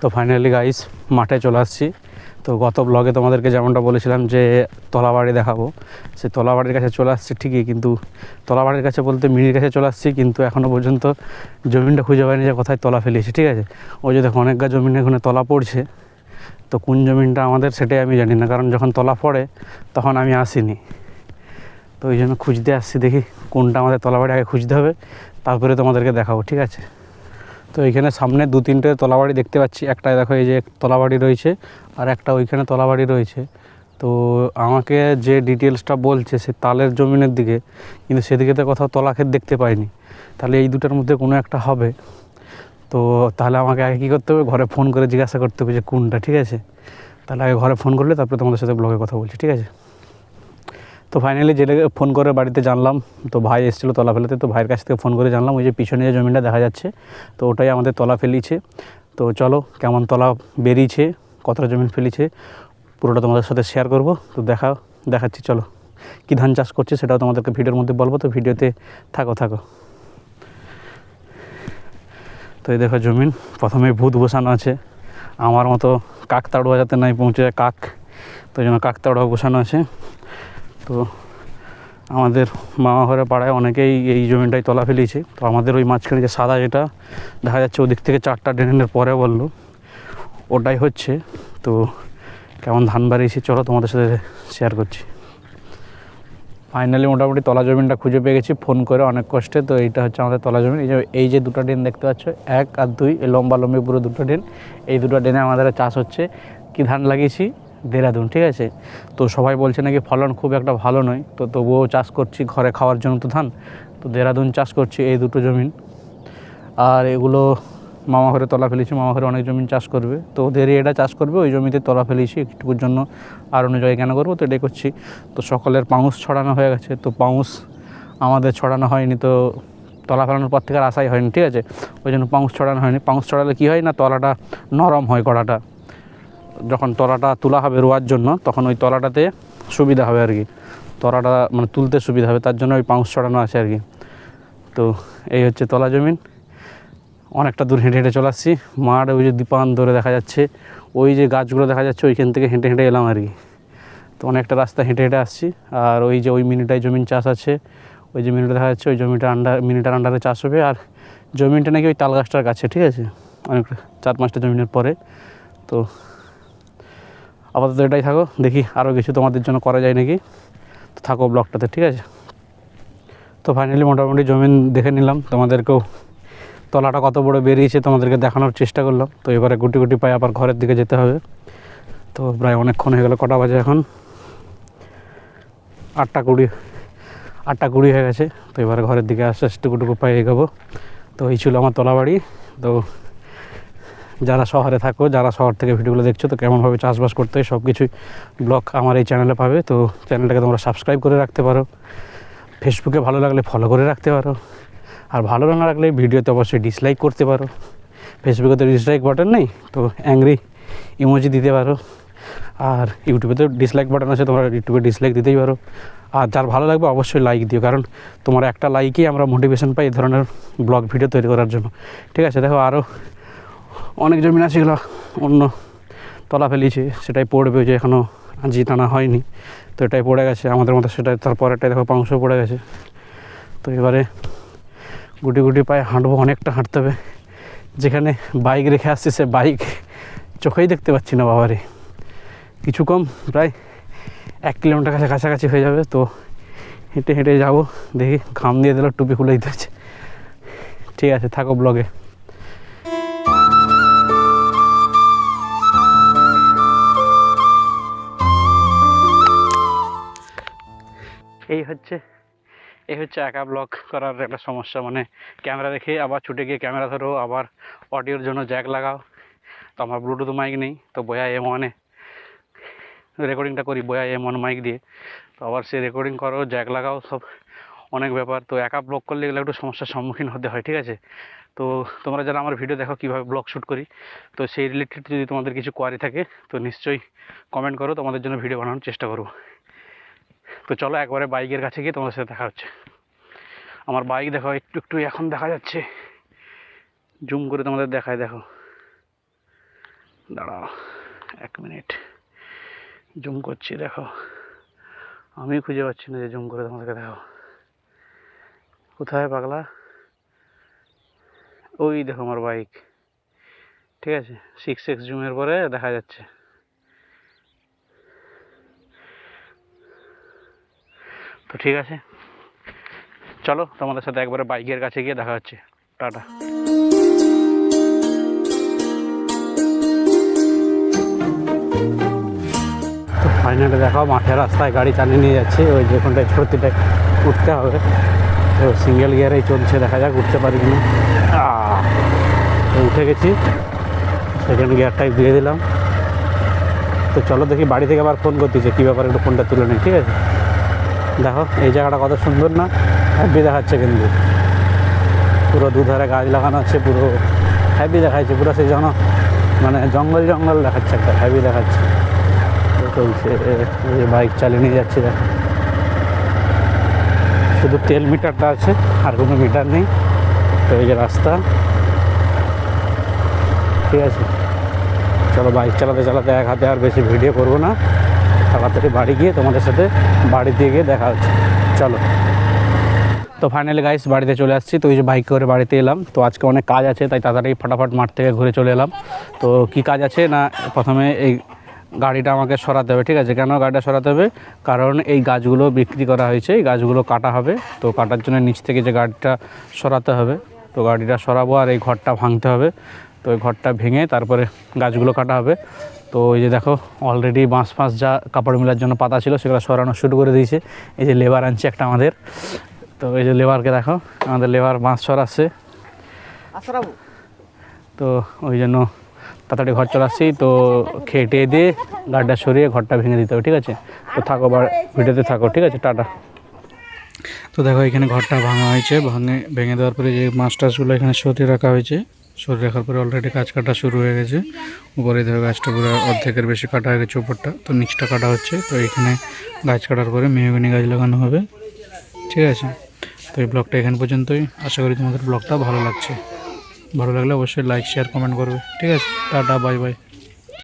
তো finally guys মাঠে চলে আসছি। তো গত ব্লগে তোমাদেরকে যেমনটা বলেছিলাম যে, তলাবাড়ি দেখাবো। সে তলাবাড়ির কাছে চলে আসছি ঠিকই, কিন্তু তলাবাড়ির কাছে বলতে মিনির কাছে চলে আসছি, কিন্তু এখনও পর্যন্ত জমিনটা খুঁজে পাইনি যে কোথায় তলা ফেলেছি, ঠিক আছে? ওই যে দেখো, অনেক গা জমিন এখানে তলা পড়ছে। তো কোন জমিনটা আমাদের সেটাই আমি জানি না, কারণ যখন তলা পড়ে, তখন আমি আসিনি। তো ওই জন্য খুঁজতে আসছি, দেখি কোনটা আমাদের তলাবাড়ি আগে খুঁজতে হবে, তারপরে তোমাদেরকে দেখাবো, ঠিক আছে? তো এইখানে সামনে দু তিনটে তলাবাড়ি দেখতে পাচ্ছি। একটা দেখো এই যে তলাবাড়ি রয়েছে আর একটা ওইখানে তলাবাড়ি রয়েছে। তো আমাকে যে ডিটেলসটা বলছে সে তালের জমিনের দিকে, কিন্তু সেদিকে তো কোথাও তলাক্ষেত দেখতে পাইনি। তাহলে এই দুটার মধ্যে কোনো একটা হবে। তো তাহলে আমাকে আগে কী করতে হবে? ঘরে ফোন করে জিজ্ঞাসা করতে হবে যে কোনটা, ঠিক আছে? তাহলে আগে ঘরে ফোন করলে তারপরে তোমাদের সাথে ব্লগে কথা বলছি, ঠিক আছে? তো ফাইনালি যেটাকে ফোন করে বাড়িতে জানলাম, তো ভাই এসেছিল তলা ফেলাতে, তো ভাইয়ের কাছ থেকে ফোন করে জানলাম, ওই যে পিছনে যে জমিটা দেখা যাচ্ছে, তো ওটাই আমাদের তলা ফেলিছে। তো চলো, কেমন তলা বেরিয়েছে, কতটা জমিন ফেলিছে, পুরোটা তোমাদের সাথে শেয়ার করব। তো দেখা, দেখাচ্ছি, চলো। কী ধান চাষ করছে সেটাও তোমাদেরকে ভিডিওর মধ্যে বলব, তো ভিডিওতে থাকো থাকো। তো এই দেখো জমিন, প্রথমে ভূত বসানো আছে। আমার মতো কাক তাড়ুয়া যাতে নাই পৌঁছে যায়, কাক, তো জন্য কাক তাড়ুয়া বসানো আছে। তো আমাদের মামা ঘরে পাড়ায় অনেকেই এই জমিটাই তলা ফেলিয়েছে। তো আমাদের ওই মাঝখানে যে সাদা যেটা দেখা যাচ্ছে ওদিক থেকে চারটা ড্রেনের পরে বলল, ওটাই হচ্ছে। তো কেমন ধান বাড়িয়েছি চলো তোমাদের সাথে শেয়ার করছি। ফাইনালি মোটামুটি তলা জমিনটা খুঁজে পেয়ে গেছি, ফোন করে অনেক কষ্টে। তো এইটা হচ্ছে আমাদের তলা জমিন এই যে এই যে দুটো ড্রেন দেখতে পাচ্ছ, এক আর দুই লম্বা লম্বি পুরো দুটো ড্রেন। এই দুটো ড্রেনে আমাদের চাষ হচ্ছে। কি ধান লাগিয়েছি? দেরাদুন, ঠিক আছে? তো সবাই বলছে নাকি ফলন খুব একটা ভালো নয়। তো তবুও চাষ করছি, ঘরে খাওয়ার জন্য তো ধান। তো দেরাদুন চাষ করছি এই দুটো জমিন। আর এগুলো মামা ঘরে তলা ফেলেছি, মামা ঘরে অনেক জমিন চাষ করবে। তো ওদেরই এটা চাষ করবে, ওই জমিতে তলা ফেলেছি, একটুকুর জন্য আর অন্য জায়গায় কেন করব তো এটাই করছি। তো সকলের পাউস ছড়ানো হয়ে গেছে, তো পাউস আমাদের ছড়ানো হয়নি তো তলা ফেলানোর পর থেকে আর আশাই হয়নি, ঠিক আছে? ওই জন্য পাউস ছড়ানো হয়নি। পাউস ছড়ালে কী হয় না, তলাটা নরম হয় গড়াটা। যখন তলাটা তোলা হবে রোয়ার জন্য, তখন ওই তলাটাতে সুবিধা হবে আর কি। তলাটা মানে তুলতে সুবিধা হবে, তার জন্য ওই পাউস ছড়ানো আছে আর কি। তো এই হচ্ছে তলা জমিন। অনেকটা দূর হেঁটে হেঁটে চলে আসছি। মাঠ, ওই যে দীপান ধরে দেখা যাচ্ছে। ওই যে গাছগুলো দেখা যাচ্ছে, ওইখান থেকে হেঁটে হেঁটে এলাম আর কি। তো অনেকটা রাস্তা হেঁটে হেঁটে আসছি। আর ওই যে ওই মিনিটায় জমিন চাষ আছে। ওই যে মিনিটা দেখা যাচ্ছে, ওই জমিটা আন্ডার মিনিটার আন্ডারে চাষ হবে। আর জমিনটা নাকি ওই তাল গাছটার কাছে ঠিক আছে? অনেকটা, চার পাঁচটা জমিনের পরে। তো আপাতত এটাই থাকো, দেখি আরও কিছু তোমাদের জন্য করা যায় নাকি। তো থাকো ব্লগটাতে, ঠিক আছে? তো ফাইনালি মোটামুটি জমিন দেখে নিলাম, তোমাদেরকেও তলাটা কত বড় বেরিয়েছে তোমাদেরকে দেখানোর চেষ্টা করলাম। তো এবারে গুটি গুটি পায়ে আবার ঘরের দিকে যেতে হবে। তো প্রায় অনেকক্ষণ হয়ে গেলো, কটা বাজে এখন? আটটা কুড়ি আটটা কুড়ি হয়ে গেছে। তো এবারে ঘরের দিকে আস্তে আস্তে টুকুটুকু পায়ে এগোবো। তো এই ছিল আমার তলাবাড়ি। তো যারা শহরে থাকো, যারা শহর থেকে ভিডিওগুলো দেখছ, তো কেমনভাবে চাষবাস করতে হয় সব কিছুই ব্লগ আমার এই চ্যানেলে পাবে। তো চ্যানেলটাকে তোমরা সাবস্ক্রাইব করে রাখতে পারো। ফেসবুকে ভালো লাগলে ফলো করে রাখতে পারো। আর ভালো না লাগলে ভিডিওতে অবশ্যই ডিসলাইক করতে পারো। ফেসবুকে তো ডিসলাইক বাটন নেই, তো অ্যাংরি ইমোজি দিতে পারো। আর ইউটিউবে তো ডিসলাইক বাটন আছে, তোমরা ইউটিউবে ডিসলাইক দিতেই পারো। আর যার ভালো লাগবে অবশ্যই লাইক দিও, কারণ তোমার একটা লাইকেই আমরা মোটিভেশন পাই এই ধরনের ব্লগ ভিডিও তৈরি করার জন্য। ঠিক আছে, দেখো আরও অনেক জমি আছে, এগুলো অন্য তলা ফেলিয়েছে সেটাই পড়বে যে এখনও জি টানা হয়নি। তো এটাই পড়ে গেছে আমাদের মতো, সেটাই তারপরেরটাই দেখো পাংশ পড়ে গেছে। তো এবারে গুটি গুটি পায়ে হাঁটবো, অনেকটা হাঁটতে হবে। যেখানে বাইক রেখে আসছে, সে বাইক চোখেই দেখতে পাচ্ছি না বাবারে। কিছু কম, প্রায় এক কিলোমিটার কাছে, কাছাকাছি হয়ে যাবে, তো হেঁটে হেঁটে যাব, দেখি ঘাম দিয়ে দিল, টুপি খুলে দিতে হচ্ছে। ঠিক আছে, থাকো ব্লগে এই হচ্ছে এই হচ্ছে একা ব্লগ করার একটা সমস্যা। মানে ক্যামেরা রেখে আবার ছুটে গিয়ে ক্যামেরা ধরো, আবার অডিওর জন্য জ্যাক লাগাও। তো আমার ব্লুটুথ মাইক নেই, তো বয়া এম ওয়ানে রেকর্ডিংটা করি বয়া এম ওয়ান মাইক দিয়ে। তো আবার সে রেকর্ডিং করো জ্যাক লাগাও, সব অনেক ব্যাপার। তো একা ব্লগ করলে এগুলো একটু সমস্যার সম্মুখীন হতে হয়, ঠিক আছে? তো তোমরা যারা আমার ভিডিও দেখো, কীভাবে ব্লগ শ্যুট করি, তো সেই রিলেটেড যদি তোমাদের কিছু কোয়ারি থাকে, তো নিশ্চয়ই কমেন্ট করো, তোমাদের জন্য ভিডিও বানানোর চেষ্টা করব। তো চলো একবারে বাইকের কাছে গিয়ে তোমাদের সাথে দেখা হচ্ছে। আমার বাইক দেখো, একটু একটু এখন দেখা যাচ্ছে। জুম করে তোমাদের দেখায়, দেখো। দাঁড়াও, এক মিনিট। জুম করছি, দেখো। আমি খুঁজে পাচ্ছি না যে জুম করে তোমাদেরকে দেখো কোথায় পাগলা? ওই দেখো আমার বাইক। ঠিক আছে সিক্স এক্স জুমের পরে দেখা যাচ্ছে। তো ঠিক আছে। চলো তোমাদের সাথে একবারে বাইকের কাছে গিয়ে দেখা হচ্ছে। টাটা। ফাইনালি দেখো, মাঠের রাস্তায় গাড়ি চালিয়ে নিয়ে যাচ্ছে। ওই যে যেখানটায় ছোটিটা উঠতে হবে। তো সিঙ্গেল গিয়ারেই চলছে, দেখা যাক উঠতে পারি কিনা। উঠে গেছি। সেকেন্ড গিয়ারটাই দিয়ে দিলাম। তো চলো দেখি বাড়ি থেকে আবার ফোন করতেছে, কী ব্যাপারে একটু ফোনটা তুলে নিই, ঠিক আছে? দেখো, এই জায়গাটা কত সুন্দর না? হ্যাপি দেখাচ্ছে কিন্তু। পুরো দুধারে গাছ লাগানো আছে, পুরো হ্যাপি দেখাচ্ছে, পুরো সেই যেন মানে জঙ্গল জঙ্গল দেখাচ্ছে একটা হ্যাপি দেখাচ্ছে। চলছে বাইক চালিয়ে নিয়ে যাচ্ছে, দেখো। শুধু তেল মিটারটা আছে, আর কোনো মিটার নেই। তো এই যে রাস্তা। ঠিক আছে। চলো বাইক চালাতে চালাতে এক হাতে আর বেশি ভিডিও করব না। তাড়াতাড়ি বাড়ি গিয়ে তোমাদের সাথে বাড়িতে গিয়ে দেখা হচ্ছে। চলো। তো ফাইনালি গাইস বাড়িতে চলে আসছি। তো ওই যে বাইক করে বাড়িতে এলাম। তো আজকে অনেক কাজ আছে, তাই তাড়াতাড়ি ফটাফট মাঠ থেকে ঘুরে চলে এলাম। তো কি কাজ আছে না, প্রথমে এই গাড়িটা আমাকে সরাতে হবে, ঠিক আছে? কেন গাড়িটা সরাতে হবে? কারণ এই গাছগুলো বিক্রি করা হয়েছে, এই গাছগুলো কাটা হবে। তো কাটার জন্য নিচ থেকে যে গাড়িটা সরাতে হবে, তো গাড়িটা সরাবো আর এই ঘরটা ভাঙতে হবে। তো এই ঘরটা ভেঙে তারপরে গাছগুলো কাটা হবে। তো এই যে দেখো অলরেডি বাঁশ ফাঁস যা কাপড় মেলার জন্য পাতা ছিল সেগুলো সরানো শুরু করে দিয়েছে। এই যে লেবার আনছে একটা আমাদের। তো এই যে লেবারকে দেখো আমাদের লেবার বাঁশ সরাচ্ছে। তো ওই জন্য তাড়াতাড়ি ঘর চলে আসছি। তো খেয়ে টেয়ে দিয়ে গাড়িটা সরিয়ে ঘরটা ভেঙে দিতে হবে ঠিক আছে? তো থাকো বা ভিডিওতে থাকো ঠিক আছে? টাটা। তো দেখো এখানে ঘরটা ভাঙা হয়েছে ভাঙে ভেঙে দেওয়ার পরে যে মাছ টাছগুলো এখানে সরিয়ে রাখা হয়েছে। সরিয়ে রাখার পরে অলরেডি কাজ কাটা শুরু হয়ে গেছে। উপরে ধরে গাছটা পুরো অর্ধেকের বেশি কাটা হয়ে গেছে, উপরটা। তো নিচটা কাটা হচ্ছে, তো এখানে গাছ কাটার পরে মেহগনি গাছ লাগানো হবে। ঠিক আছে? তো এই ব্লগটা এখান পর্যন্তই। আশা করি তোমাদের ব্লগটা ভালো লাগছে। ভালো লাগলে অবশ্যই লাইক শেয়ার কমেন্ট করবে। ঠিক আছে? Tata bye bye